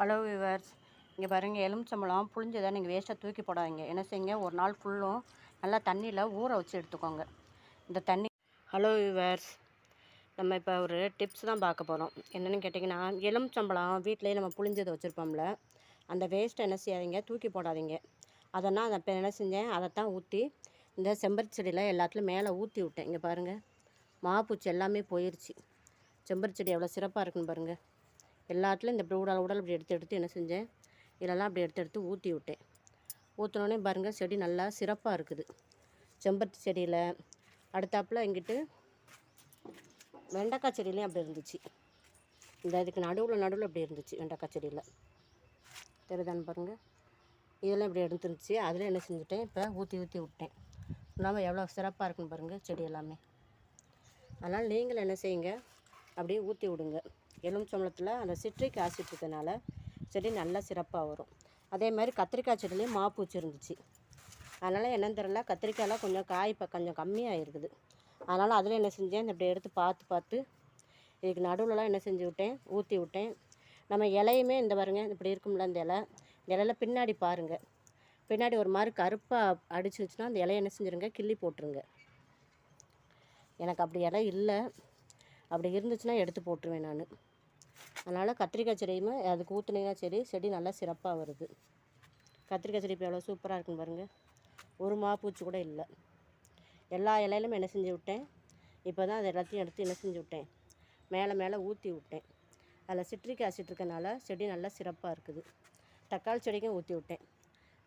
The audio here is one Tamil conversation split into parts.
ஹலோ விவர்ஸ் இங்கே பாருங்கள் எலுமிச்சம்பழம் புளிஞ்சதை நீங்கள் வேஸ்ட்டாக தூக்கி போடாதீங்க. என்ன செய்யுங்க ஒரு நாள் ஃபுல்லும் நல்லா தண்ணியில் ஊற வச்சு எடுத்துக்கோங்க. இந்த தண்ணி ஹலோ வியூவர்ஸ் நம்ம இப்போ ஒரு டிப்ஸ் தான் பார்க்க போகிறோம் என்னென்னு கேட்டிங்கன்னா எலுமிச்சம்பழம் வீட்டிலேயே நம்ம புளிஞ்சதை வச்சுருப்போம்ல அந்த வேஸ்ட்டை என்ன செய்யாதீங்க தூக்கி போடாதீங்க. அதெல்லாம் அதை இப்போ என்ன செஞ்சேன் அதை தான் ஊற்றி இந்த செம்பருத்தி செடியில் எல்லாத்துலையும் மேலே ஊற்றி விட்டேன். இங்கே பாருங்கள் மாப்பூச்சி எல்லாமே போயிடுச்சு செம்பருத்தி செடி எவ்வளோ சிறப்பாக இருக்குன்னு பாருங்கள் எல்லாத்துலேயும் இந்த இப்படி உடல் உடல் இப்படி எடுத்து எடுத்து என்ன செஞ்சேன்? இதெல்லாம் அப்படி எடுத்து எடுத்து ஊற்றி விட்டேன். ஊற்றினோடனே பாருங்கள் செடி நல்லா சிறப்பாக இருக்குது. செம்பருத்தி செடியில் அடுத்தாப்பில் இங்கிட்டு வெண்டைக்காய் செடியிலையும் அப்படி இருந்துச்சு. இந்த இதுக்கு நடுவில் நடுவில் அப்படி இருந்துச்சு வெண்டைக்காய் செடியில். தெரியுதான்னு பாருங்கள் இதெல்லாம் இப்படி எடுத்துருந்துச்சு. அதில் என்ன செஞ்சுட்டேன் இப்போ ஊற்றி ஊற்றி விட்டேன். இல்லாமல் எவ்வளோ சிறப்பாக இருக்குன்னு பாருங்கள் செடி எல்லாமே. அதனால் நீங்களும் என்ன செய்யுங்க அப்படியே ஊற்றி விடுங்க. எலுமிச்சம்பழத்தில் அந்த சிட்ரிக் ஆசிட் இருக்கிறதுனால செடி நல்லா சிறப்பாக வரும். அதே மாதிரி கத்திரிக்காய் செடியிலையும் மாப்பூச்சி இருந்துச்சு அதனால் என்னன்னு தெரில கத்திரிக்காயெல்லாம் கொஞ்சம் காய் இப்போ கொஞ்சம் கம்மியாக இருக்குது அதனால் அதில் என்ன செஞ்சேன் இப்படி எடுத்து பார்த்து பார்த்து இதுக்கு நடுவில்லாம் என்ன செஞ்சு விட்டேன் ஊற்றி விட்டேன். நம்ம இலையுமே இந்த பாருங்க இப்படி இருக்கும்ல இந்த இலை இந்த இலையில பின்னாடி பாருங்கள் பின்னாடி ஒரு மாதிரி கருப்பாக அடிச்சிருச்சுன்னா அந்த இலையை என்ன செஞ்சுருங்க கிள்ளி போட்டுருங்க. எனக்கு அப்படி இலை இல்லை. அப்படி இருந்துச்சுன்னா எடுத்து போட்டுருவேன் நான். அதனால் கத்திரிக்காய் செடியுமே அதுக்கு ஊற்றுனீங்கன்னா செடி செடி நல்லா சிறப்பாக வருது. கத்திரிக்காய் செடி இப்போ எவ்வளோ சூப்பராக இருக்குன்னு பாருங்கள் ஒரு மா பூச்சி கூட இல்லை. எல்லா இலையிலுமே என்ன செஞ்சு விட்டேன். இப்போ தான் அது எல்லாத்தையும் எடுத்து என்ன செஞ்சு விட்டேன். மேலே மேலே ஊற்றி விட்டேன். அதில் சிட்ரிக் ஆசிட் இருக்கனால செடி நல்லா சிறப்பாக இருக்குது. தக்காளி செடிக்கும் ஊற்றி விட்டேன்.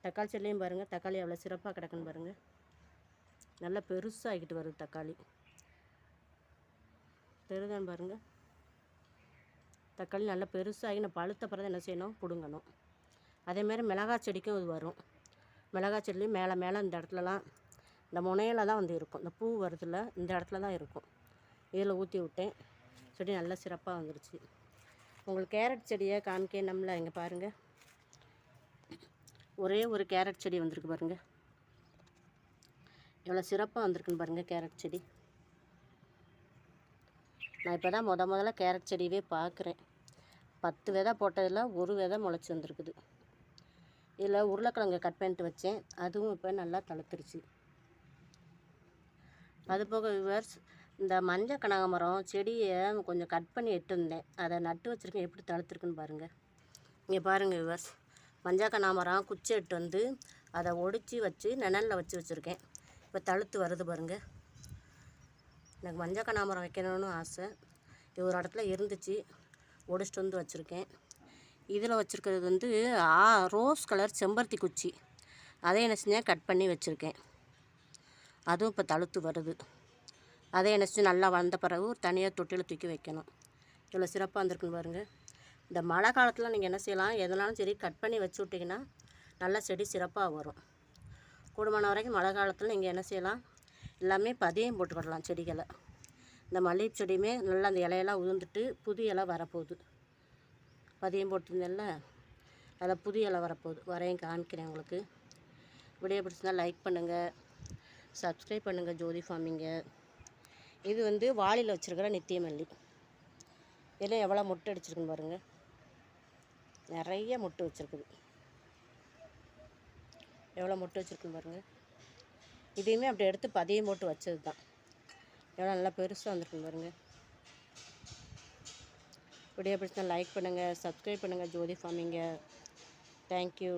தக்காளி செடிலையும் பாருங்கள் தக்காளி எவ்வளோ சிறப்பாக கிடக்குன்னு பாருங்கள் நல்லா பெருசாகிக்கிட்டு வருது தக்காளி. தெரியுதான்னு பாருங்கள் தக்காளி நல்லா பெருசாகி நான் பழுத்த பிறகு என்ன செய்யணும்? பிடுங்கணும். அதேமாரி மிளகாய் செடிக்கும் இது வரும். மிளகாய் செடிலையும் மேலே மேலே இந்த இடத்துலலாம் இந்த முனையில் தான் வந்து இருக்கும். இந்த பூ வருதுல்ல இந்த இடத்துல தான் இருக்கும். இதில் ஊற்றி விட்டேன். செடி நல்லா சிறப்பாக வந்துருச்சு. உங்களுக்கு கேரட் செடியை காமிக்கணும்ல இங்கே பாருங்கள் ஒரே ஒரு கேரட் செடி வந்திருக்கு பாருங்கள் எவ்வளோ சிறப்பாக வந்திருக்குன்னு பாருங்கள் கேரட் செடி. நான் இப்போ தான் முத முதல்ல கேரட் செடியவே பார்க்குறேன். பத்து விதை போட்டதில் ஒரு விதை முளைச்சி வந்திருக்குது. இதில் உருளைக்கிழங்கு கட் பண்ணிட்டு வச்சேன். அதுவும் இப்போ நல்லா தளர்த்துருச்சு. அதுபோக விவர்ஸ் இந்த மஞ்சள் கனகாமரம் செடியை கொஞ்சம் கட் பண்ணி எடுத்துருந்தேன். அதை நட்டு வச்சுருக்கேன். எப்படி தளர்த்துருக்குன்னு பாருங்கள் இங்கே பாருங்கள் விவர்ஸ் மஞ்சள் கனகாமரம் குச்சி எட்டு வந்து அதை ஒடிச்சு வச்சு நிழலில் வச்சு வச்சுருக்கேன். இப்போ தழுத்து வருது பாருங்கள் எனக்கு மஞ்சள் கனகாமரம் வைக்கணும்னு ஆசை. இது ஒரு இடத்துல இருந்துச்சு. ஒடிச்சிட்டு வந்து வச்சுருக்கேன். இதில் வச்சுருக்கிறது வந்து ஆ ரோஸ் கலர் செம்பருத்தி குச்சி. அதை என்ன செஞ்சேன் கட் பண்ணி வச்சுருக்கேன். அதுவும் இப்போ தழுத்து வருது. அதை என்ன செஞ்சு நல்லா வளர்ந்த பிறகு ஒரு தனியாக தொட்டியில் தூக்கி வைக்கணும். இவ்வளோ சிறப்பாக வந்திருக்குன்னு பாருங்கள் இந்த மழை காலத்தில் நீங்கள் என்ன செய்யலாம் எதனாலும் சரி கட் பண்ணி வச்சு விட்டிங்கன்னா நல்லா செடி சிறப்பாக வரும். கூடுமான வரைக்கும் மழை காலத்தில் நீங்கள் என்ன செய்யலாம் எல்லாமே பதியம் போட்டுக்கிடலாம் செடிகளை. இந்த மல்லிகை செடியுமே நல்லா அந்த இலையெல்லாம் உதிர்ந்துட்டு புது இலை வரப்போகுது. பதியம் போட்டிருந்தேன்ல அதில் புது இலை வரப்போகுது. வரையும் காமிக்கிறேன் உங்களுக்கு. வீடியோ பிடிச்சிருந்தா லைக் பண்ணுங்கள் சப்ஸ்கிரைப் பண்ணுங்கள் ஜோதி ஃபார்மிங்க. இது வந்து வாளியில் வச்சுருக்கிற நித்திய மல்லி. இதில் எவ்வளோ முட்டை அடிச்சிருக்குன்னு பாருங்கள் நிறைய முட்டை வச்சுருக்குது. எவ்வளோ முட்டை வச்சுருக்குன்னு பாருங்கள் இதையுமே அப்படி எடுத்து பதியம் போட்டு வச்சது தான் எவ்வளோ நல்லா பெருசாக வந்திருக்குன்னு பாருங்கள் வீடியோ பிடிச்சா லைக் பண்ணுங்கள் சப்ஸ்கிரைப் பண்ணுங்கள் ஜோதி ஃபார்மிங்க. தேங்க்யூ